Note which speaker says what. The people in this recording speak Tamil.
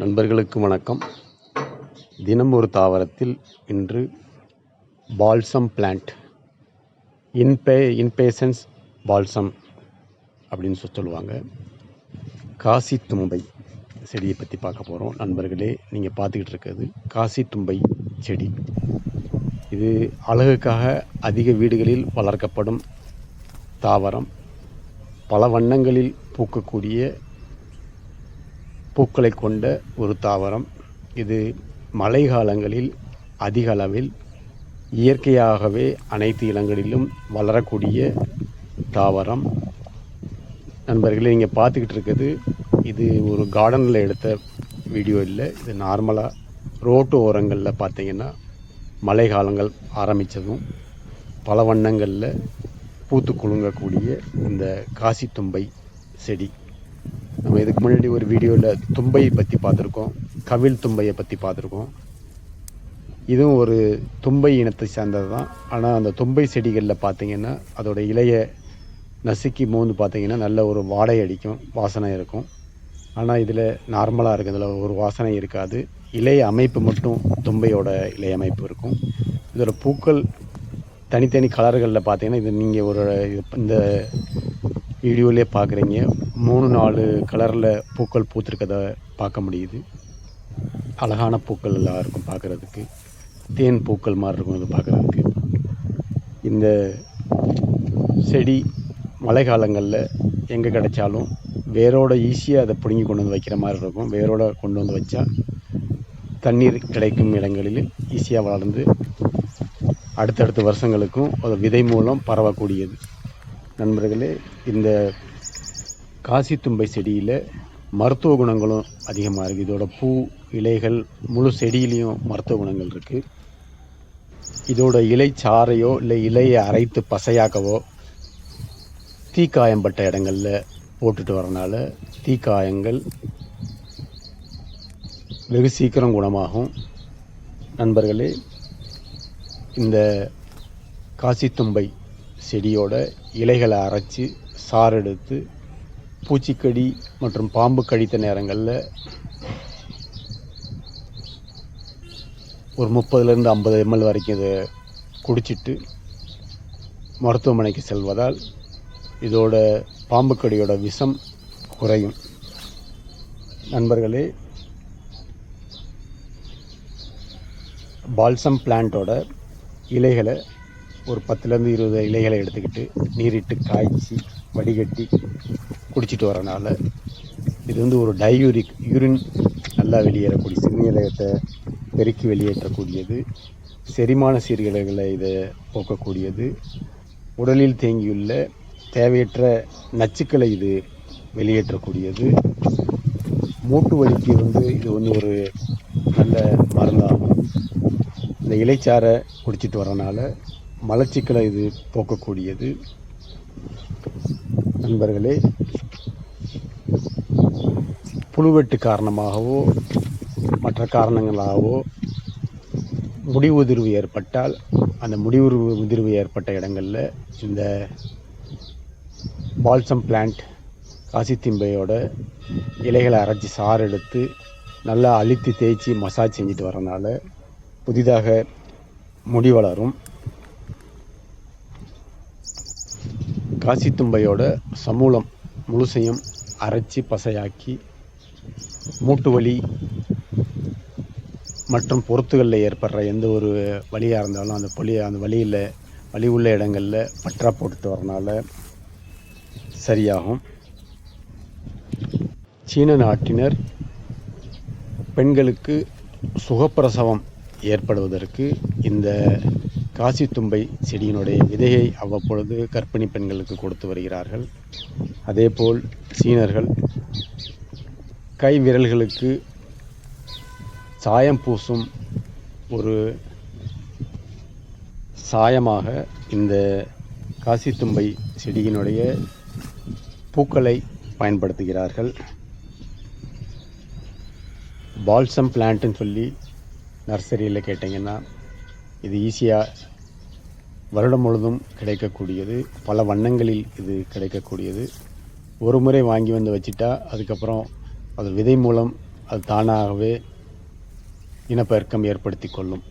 Speaker 1: நண்பர்களுக்கு வணக்கம். தினம் ஒரு தாவரத்தில் இன்று பால்சம் பிளான்ட் இன்பே இன்பேசன்ஸ் பால்சம் அப்படின்னு சொல்லி சொல்லுவாங்க. காசி தும்பை செடியை பற்றி பார்க்க போகிறோம் நண்பர்களே நீங்கள் பார்த்துக்கிட்டு இருக்கிறது காசி தும்பை செடி. இது அழகுக்காக அதிக வீடுகளில் வளர்க்கப்படும் தாவரம். பல வண்ணங்களில் பூக்கக்கூடிய பூக்களை கொண்ட ஒரு தாவரம். இது மழை காலங்களில் அதிக அளவில் இயற்கையாகவே அனைத்து இடங்களிலும் வளரக்கூடிய தாவரம். நண்பர்களே நீங்கள் பார்த்துக்கிட்டு இருக்குது இது ஒரு கார்டனில் எடுத்த வீடியோ இல்லை. இது நார்மலாக ரோட்டு ஓரங்களில் பார்த்தீங்கன்னா மழை காலங்கள் ஆரம்பித்ததும் பல வண்ணங்களில் பூத்து குலுங்கக்கூடிய இந்த காசி தும்பை செடி. நம்ம இதுக்கு முன்னாடி ஒரு வீடியோவில் தும்பையை பற்றி பார்த்துருக்கோம். கவில் தும்பையை பற்றி பார்த்துருக்கோம். இதுவும் ஒரு தும்பை இனத்தை சேர்ந்தது தான் ஆனால் அந்த தும்பை செடிகளில் பார்த்திங்கன்னா அதோட இலையை நசுக்கி மோந்து பார்த்திங்கன்னா நல்ல ஒரு வாடை அடிக்கும் வாசனை இருக்கும். ஆனால் இதில் நார்மலாக இருக்குது இதில் ஒரு வாசனை இருக்காது. இலை அமைப்பு மட்டும் தும்பையோட இலை அமைப்பு இருக்கும். இதோட பூக்கள் தனித்தனி கலர்களில் பார்த்தீங்கன்னா இது நீங்கள் ஒரு இந்த வீடியோவிலே பார்க்குறீங்க. மூணு நாலு கலரில் பூக்கள் பூத்திருக்கதை பார்க்க முடியுது. அழகான பூக்கள் எல்லாம் இருக்கும் பார்க்குறதுக்கு தேன் பூக்கள் மாதிரி இருக்கும் இது பார்க்குறதுக்கு. இந்த செடி மழை காலங்களில் எங்கே கிடைச்சாலும் வேரோட ஈஸியாக அதை பிடுங்கி கொண்டு வந்து வைக்கிற மாதிரி இருக்கும். வேரோட கொண்டு வந்து வச்சா தண்ணீர் கிடைக்கும் இடங்களில் ஈஸியாக வளர்ந்து அடுத்தடுத்த வருஷங்களுக்கும் அது விதை மூலம் பரவக்கூடியது. நண்பர்களே இந்த காசி தும்பை செடியில் மருத்துவ குணங்களும் அதிகமாக இருக்குது இதோட பூ இலைகள் முழு செடியிலையும் மருத்துவ குணங்கள் இருக்குது இதோட இலை சாறையோ இல்லை இலையை அரைத்து பசையாக்கவோ தீக்காயம்பட்ட இடங்களில் போட்டுட்டு வரனால தீக்காயங்கள் வெகு சீக்கிரம் குணமாகும். நண்பர்களே இந்த காசித்தும்பை செடியோட இலைகளை அரைச்சி சாறு எடுத்து பூச்சிக்கடி மற்றும் பாம்பு கடித்த நேரங்களில் ஒரு முப்பதுலேருந்து ஐம்பது எம்எல் வரைக்கும் இதை குடிச்சிட்டு மருத்துவமனைக்கு செல்வதால் இதோட பாம்பு கடியோட விஷம் குறையும். நண்பர்களே பால்சம் பிளான்ட்டோட இலைகளை ஒரு பத்துலேருந்து இருபது இலைகளை எடுத்துக்கிட்டு நீரிட்டு காய்ச்சி வடிகட்டி குடிச்சிட்டு வரனால இது வந்து ஒரு டையூரிக் யூரின் நல்லா வெளியேறக்கூடிய சிறுநீரகத்தை பெருக்கி வெளியேற்றக்கூடியது. செரிமான சீர்கேடுகளை இதை போக்கக்கூடியது. உடலில் தேங்கியுள்ள தேவையற்ற நச்சுக்களை இது வெளியேற்றக்கூடியது. மூட்டு வலிக்கு வந்து இது வந்து ஒரு நல்ல மருந்தாகும். இந்த இலைச்சாரை குடிச்சிட்டு வரனால மலச்சிக்கலை இது போக்கக்கூடியது. நண்பர்களே புழுவெட்டு காரணமாகவோ மற்ற காரணங்களாகவோ முடி உதிர்வு ஏற்பட்டால் அந்த முடி உதிர்வு உதிர்வு ஏற்பட்ட இடங்களில் இந்த பால்சம் பிளான்ட் காசித்திம்பையோட இலைகளை அரைச்சி சாறு எடுத்து நல்லா அழுத்தி தேய்ச்சி மசாஜ் செஞ்சுட்டு வரனால புதிதாக முடி வளரும். காசித்தும்பையோட சமூலம் முழுசையும் அரைச்சி பசையாக்கி மூட்டு வலி மற்றும் பொருத்துகளில் ஏற்படுற எந்த ஒரு வழியாக இருந்தாலும் அந்த பொலி அந்த வழியில் வழி உள்ள இடங்களில் பற்றா போட்டுட்டு வரனால சரியாகும். சீன நாட்டினர் பெண்களுக்கு சுகப்பிரசவம் ஏற்படுவதற்கு இந்த காசி தும்பை செடியினுடைய விதையை அவ்வப்பொழுது கர்ப்பிணி பெண்களுக்கு கொடுத்து வருகிறார்கள். அதேபோல் சீனர்கள் கை விரல்களுக்கு சாயம் பூசும் ஒரு சாயமாக இந்த காசி தும்பை செடியினுடைய பூக்களை பயன்படுத்துகிறார்கள். பால்சம் பிளான்ட்டுன்னு சொல்லி நர்சரியில் கேட்டிங்கன்னா இது ஈஸியாக வருடம் முழுதும் கிடைக்கக்கூடியது. பல வண்ணங்களில் இது கிடைக்கக்கூடியது. ஒரு முறை வாங்கி வந்து வச்சுட்டா அதுக்கப்புறம் அது விதை மூலம் அது தானாகவே இனப்பெருக்கம் ஏற்படுத்தி கொள்ளும்.